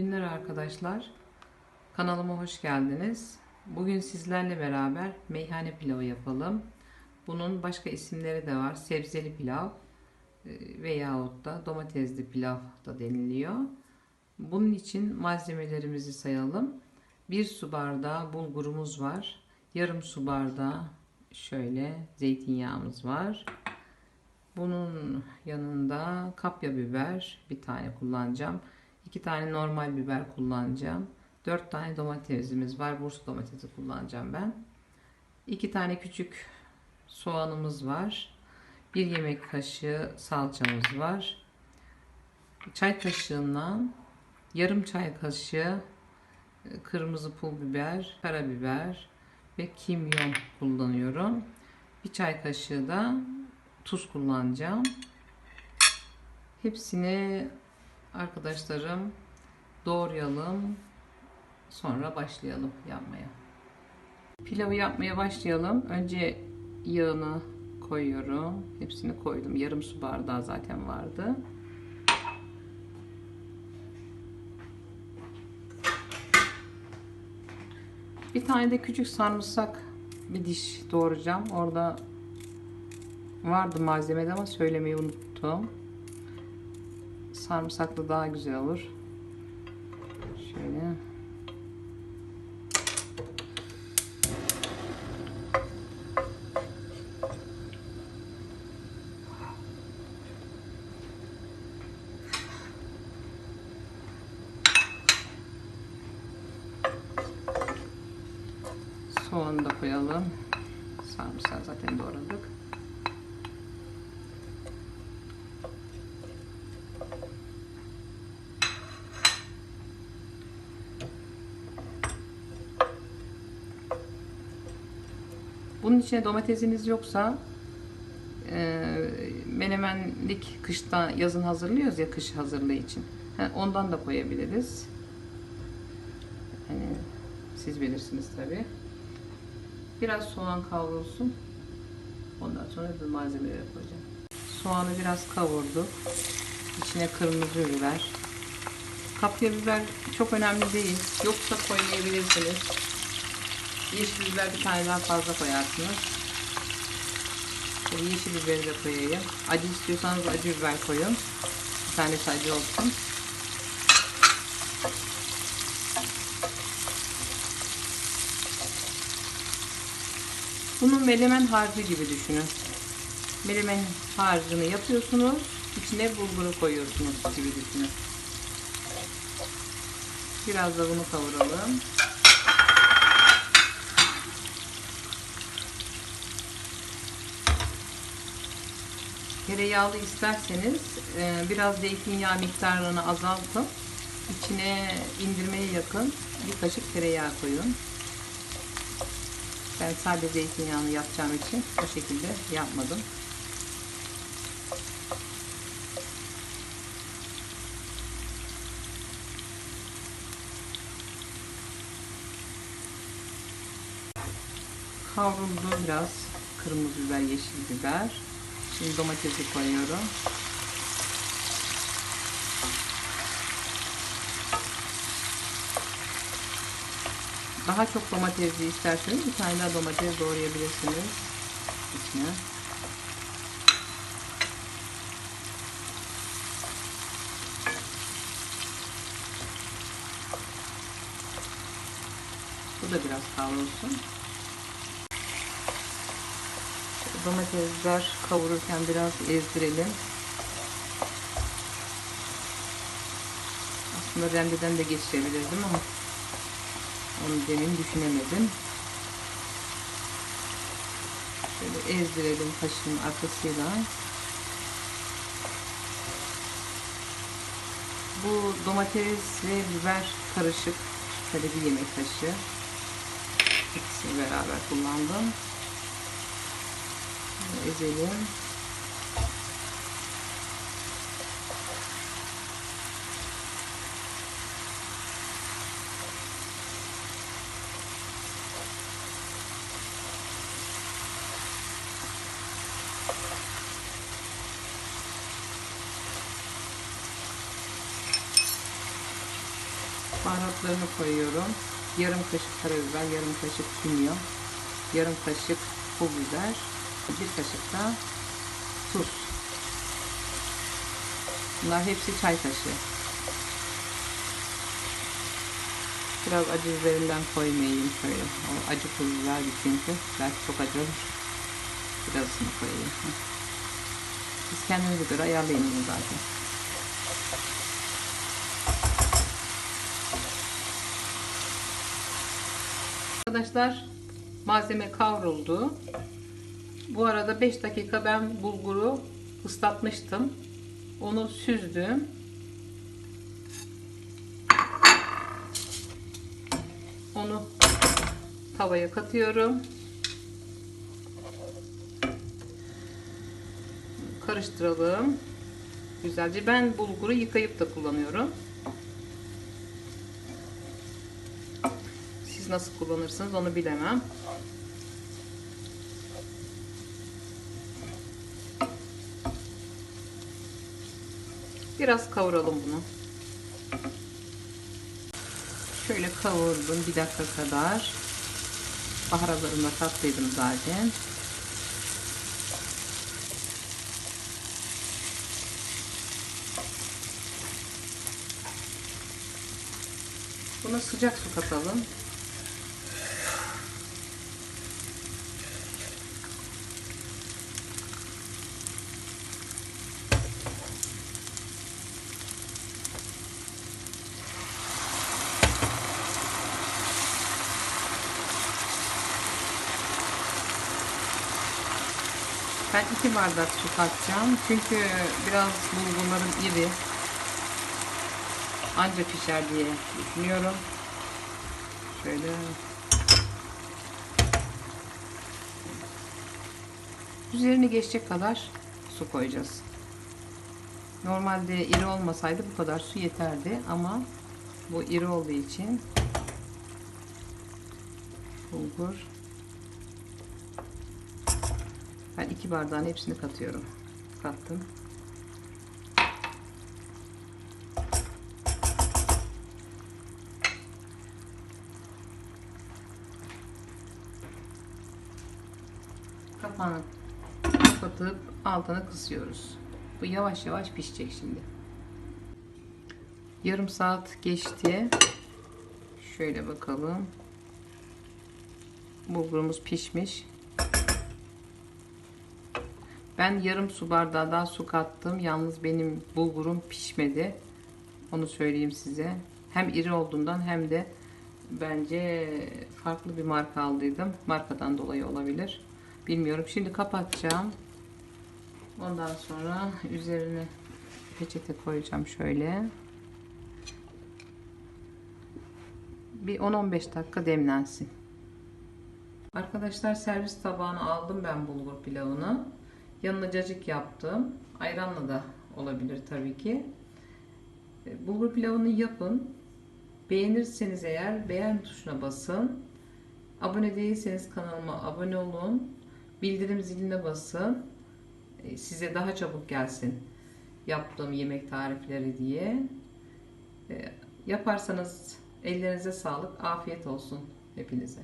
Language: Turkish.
günler arkadaşlar. Kanalıma hoş geldiniz. Bugün sizlerle beraber meyhane pilavı yapalım. Bunun başka isimleri de var. Sebzeli pilav e, veyahut da domatesli pilav da deniliyor. Bunun için malzemelerimizi sayalım. 1 su bardağı bulgurumuz var. Yarım su bardağı şöyle zeytinyağımız var. Bunun yanında kapya biber bir tane kullanacağım. 2 tane normal biber kullanacağım. 4 tane domatesimiz var. Bursa domatesi kullanacağım ben. 2 tane küçük soğanımız var. 1 yemek kaşığı salçamız var. Çay kaşığından yarım çay kaşığı e, kırmızı pul biber, karabiber ve kimyon kullanıyorum. Bir çay kaşığı da tuz kullanacağım. Hepsini arkadaşlarım doğrayalım. Sonra başlayalım yapmaya. Pilavı yapmaya başlayalım. Önce yağını koyuyorum. Hepsini koydum. Yarım su bardağı zaten vardı. Bir tane de küçük sarımsak bir diş doğrayacağım. Orada vardı malzemede ama söylemeyi unuttum. Sarımsaklı daha güzel olur. Şöyle. Soğanı da koyalım. Bunun içine domatesiniz yoksa e, menemenlik kışta yazın hazırlıyoruz ya kış hazırlığı için. Ha, ondan da koyabiliriz. Yani siz bilirsiniz tabi. Biraz soğan kavrulsun. Ondan sonra bir malzemeleri koyacağım. Soğanı biraz kavurduk. İçine kırmızı biber. Kapya biber çok önemli değil. Yoksa koymayabilirsiniz. Yeşil biber bir tane daha fazla koyarsınız. Şöyle yeşil biberi de koyayım. Acı istiyorsanız acı biber koyun. Bir tanesi acı olsun. Bunu melemen harcı gibi düşünün. Melemen harcını yapıyorsunuz. içine bulguru koyuyorsunuz gibi düşünün. Biraz da bunu kavuralım. Tereyağlı isterseniz e, biraz zeytinyağı miktarını azaltın. İçine indirmeye yakın bir kaşık tereyağı koyun. Ben sadece zeytinyağını yapacağım için o şekilde yapmadım. Kavruldu biraz kırmızı biber, yeşil biber. Şimdi domatesi koyuyorum. Daha çok domatesli isterseniz bir tane daha domates doğrayabilirsiniz içine. Bu da biraz kavrulsun. Domatesler kavururken biraz ezdirelim. Aslında rendeden de geçirebilirdim ama onu demin düşünemedim. Şöyle ezdirelim kaşığın arkasıyla. Bu domates ve biber karışık. Şöyle bir yemek kaşığı. İkisini beraber kullandım ezelim. baharatlarını koyuyorum. Yarım kaşık karabiber, yarım kaşık kimyon, yarım kaşık pul biber, bir kaşık da tuz. Bunlar hepsi çay kaşığı. Biraz acı biberinden koymayayım şöyle. O acı biber çünkü. Belki çok acı olur. Birazını koyayım. Siz kendinize göre ayarlayın zaten. Arkadaşlar malzeme kavruldu. Bu arada 5 dakika ben bulguru ıslatmıştım. Onu süzdüm. Onu tavaya katıyorum. Karıştıralım. Güzelce ben bulguru yıkayıp da kullanıyorum. Siz nasıl kullanırsınız onu bilemem. Biraz kavuralım bunu. Şöyle kavurdum bir dakika kadar. Baharatlarını da kattıydım zaten. Buna sıcak su katalım. Ben iki bardak su katacağım. Çünkü biraz bulgurlarım iri. Anca pişer diye düşünüyorum. Şöyle. Üzerini geçecek kadar su koyacağız. Normalde iri olmasaydı bu kadar su yeterdi ama bu iri olduğu için bulgur ben iki bardağın hepsini katıyorum. Kattım. Kapağını kapatıp altını kısıyoruz. Bu yavaş yavaş pişecek şimdi. Yarım saat geçti. Şöyle bakalım. Bulgurumuz pişmiş. Ben yarım su bardağı daha su kattım. Yalnız benim bulgurum pişmedi. Onu söyleyeyim size. Hem iri olduğundan hem de bence farklı bir marka aldıydım. Markadan dolayı olabilir. Bilmiyorum. Şimdi kapatacağım. Ondan sonra üzerine peçete koyacağım şöyle. Bir 10-15 dakika demlensin. Arkadaşlar servis tabağına aldım ben bulgur pilavını. Yanına cacık yaptım. Ayranla da olabilir tabii ki. E, Bulgur pilavını yapın. Beğenirseniz eğer beğen tuşuna basın. Abone değilseniz kanalıma abone olun. Bildirim ziline basın. E, Size daha çabuk gelsin yaptığım yemek tarifleri diye. E, Yaparsanız ellerinize sağlık. Afiyet olsun hepinize.